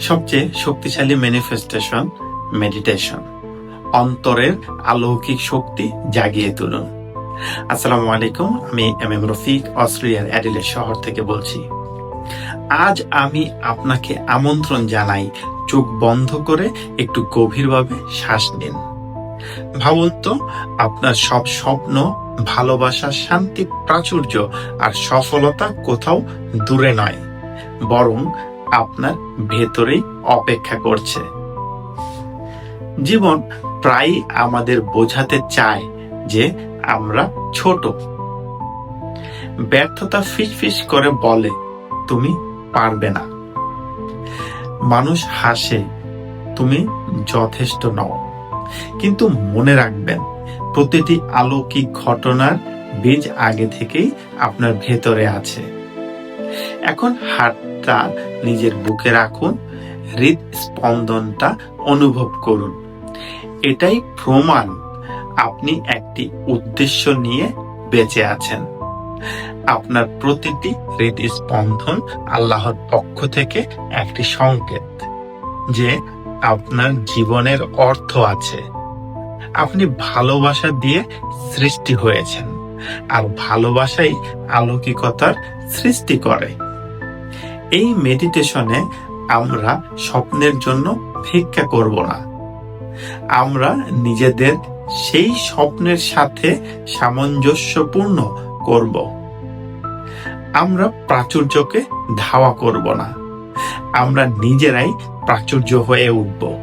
সবচেয়ে শক্তিশালী manifestation meditation অন্তরের আলৌকিক শক্তি জাগিয়ে তুলুন। আসসালামু আলাইকুম, আমি এম এম রফিক, অস্ট্রেলিয়ার অ্যাডিলের শহর থেকে বলছি। আজ আমি আপনাকে আমন্ত্রণ জানাই চোখ বন্ধ করে একটু গভীরভাবে শ্বাস নিন। ভাবুন তো, আপনার সব স্বপ্ন, ভালোবাসা, শান্তি, প্রাচুর্য আর সফলতা কোথাও দূরে নয়। বরং আপনার ভেতরেই অপেক্ষা করছে। জীবন প্রায় আমাদের বোঝাতে চায় যে আমরা ছোট। ব্যর্থতা ফিসফিস করে বলে, তুমি পারবে না। মানুষ হাসে, তুমি যথেষ্ট নও। কিন্তু মনে রাখবেন, প্রতিটি অলৌকিক ঘটনার বীজ আগে থেকেই আপনার ভেতরে আছে। এখন হাতটা নিজের বুকে রাখুন, হৃদস্পন্দনটা অনুভব করুন। এটাই প্রমাণ আপনি একটি উদ্দেশ্য নিয়ে বেঁচে আছেন। আপনার প্রতিটি হৃদস্পন্দন আল্লাহর পক্ষ থেকে একটি সংকেত যে আপনার জীবনের অর্থ আছে। আপনি ভালোবাসা দিয়ে সৃষ্টি হয়েছেন, আর ভালোবাসাই আলৌকিকতার সৃষ্টি করে। এই মেডিটেশনে আমরা স্বপ্নের জন্য ভিক্ষা করব না। আমরা নিজেদের সেই স্বপ্নের সাথে সামঞ্জস্যপূর্ণ করব। আমরা প্রাচুর্যকে ধাওয়া করব না। আমরা নিজেরাই প্রাচুর্য হয়ে উঠব।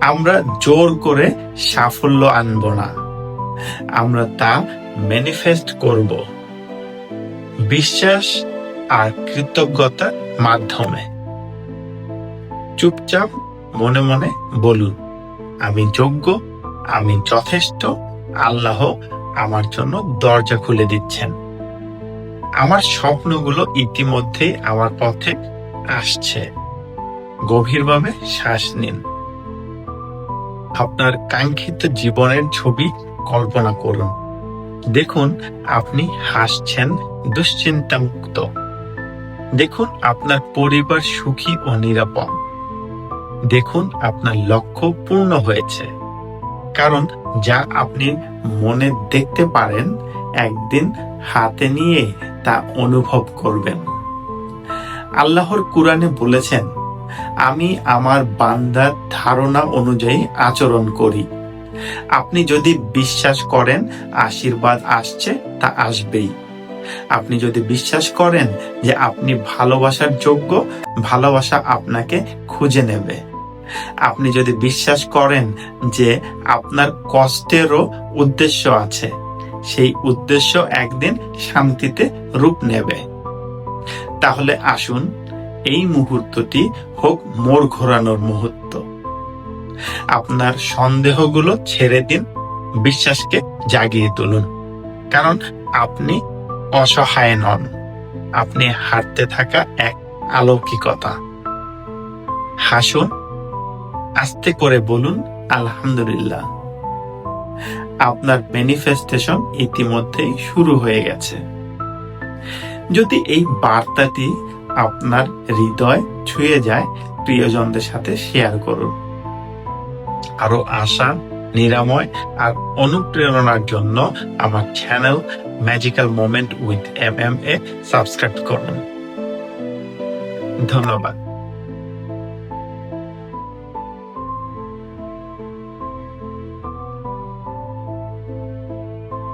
আমরা জোর করে সাফল্য আনব না। আমরা তা ম্যানিফেস্ট করব। বিশ্বাস আর কৃতজ্ঞতার মাধ্যমে। চুপচাপ মনে মনে বলুন, আমি যোগ্য, আমি যথেষ্ট, আল্লাহ আমার জন্য দরজা খুলে দিচ্ছেন। আমার স্বপ্নগুলো ইতিমধ্যে আমার পথে আসছে। গভীরভাবে শ্বাস নিন। আপনার কাঙ্ক্ষিত জীবনের ছবি কল্পনা করুন। দেখুন, আপনি হাসছেন দুশ্চিন্তা মুক্ত দেখুন আপনার পরিবার সুখী ও নিরাপদ। দেখুন আপনার লক্ষ্য পূর্ণ হয়েছে। কারণ যা আপনি মনে দেখতে পারেন, একদিন হাতে নিয়ে তা অনুভব করবেন। আল্লাহর কুরআনে বলেছেন, আমি আমার বান্দার ধারণা অনুযায়ী আচরণ করি। আপনি যদি বিশ্বাস করেন, আশীর্বাদ আসছে তা আসবেই। আপনি যদি বিশ্বাস করেন যে আপনি ভালোবাসার যোগ্য, ভালোবাসা আপনাকে খুঁজে নেবে। আপনি যদি বিশ্বাস করেন যে আপনার কষ্টেরও উদ্দেশ্য আছে, সেই উদ্দেশ্য একদিন শান্তিতে রূপ নেবে। তাহলে আসুন, এই মুহূর্তটি হোক মোর ঘোরানোর মুহূর্ত। আপনার সন্দেহগুলো ছেড়ে দিন, বিশ্বাসকে জাগিয়ে তুলুন। কারণ আপনি অসহায় নন। আপনি হাঁটতে থাকা এক আলৌকিকতা। হাসুন, আস্তে করে বলুন, আলহামদুলিল্লাহ। আপনার ম্যানিফেস্টেশন ইতিমধ্যেই শুরু হয়ে গেছে। যদি এই বার্তাটি আপনার হৃদয় ছুঁয়ে যায়, প্রিয়জনদের সাথে শেয়ার করুন। আরও আশা নিরাময় আর অনুপ্রেরণার জন্য আমার channel magical moment with M M A subscribe করুন। ধন্যবাদ।